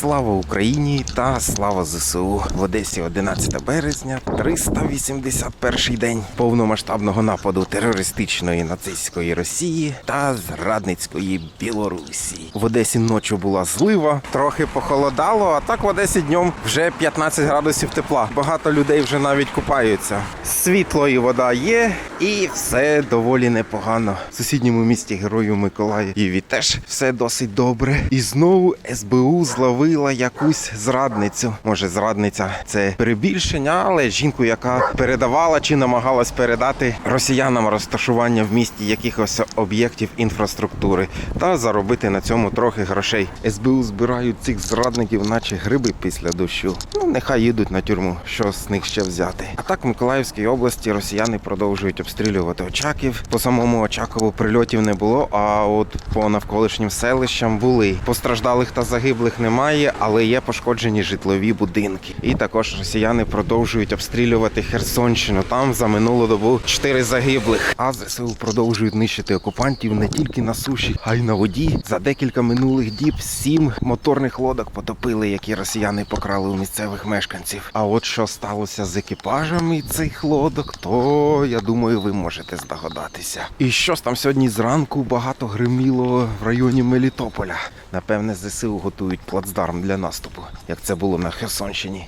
Слава Україні та слава ЗСУ в Одесі 11 березня, 381 день повномасштабного нападу терористичної нацистської Росії та зрадницької Білорусі. В Одесі ночі була злива, трохи похолодало, а так в Одесі днем вже 15 градусів тепла. Багато людей вже навіть купаються. Світло і вода є, і все доволі непогано. В сусідньому місті Герою Миколаєві теж все досить добре. І знову СБУ зловила якусь зрадницю. Може, зрадниця це перебільшення, але жінку, яка передавала чи намагалась передати росіянам розташування в місті якихось об'єктів інфраструктури та заробити на цьому трохи грошей. СБУ збирають цих зрадників, наче гриби після дощу. Ну нехай їдуть на тюрму, що з них ще взяти. А так в Миколаївській області росіяни продовжують обстрілювати Очаків. По самому Очакову прильотів не було, а от по навколишнім селищам були. Постраждалих та загиблих немає, але є пошкоджені житлові будинки. І також росіяни продовжують обстрілювати Херсонщину. Там за минулу добу чотири загиблих. А ЗСУ продовжують нищити окупантів не тільки на суші, а й на воді. За декілька минулих діб сім моторних лодок потопили, які росіяни покрали у місцевих мешканців. А от що сталося з екіпажами цих лодок, то я думаю, ви можете здогадатися. І щось там сьогодні зранку багато гриміло в районі Мелітополя. Напевне, ЗСУ готують плацдарм для наступу, як це було на Херсонщині.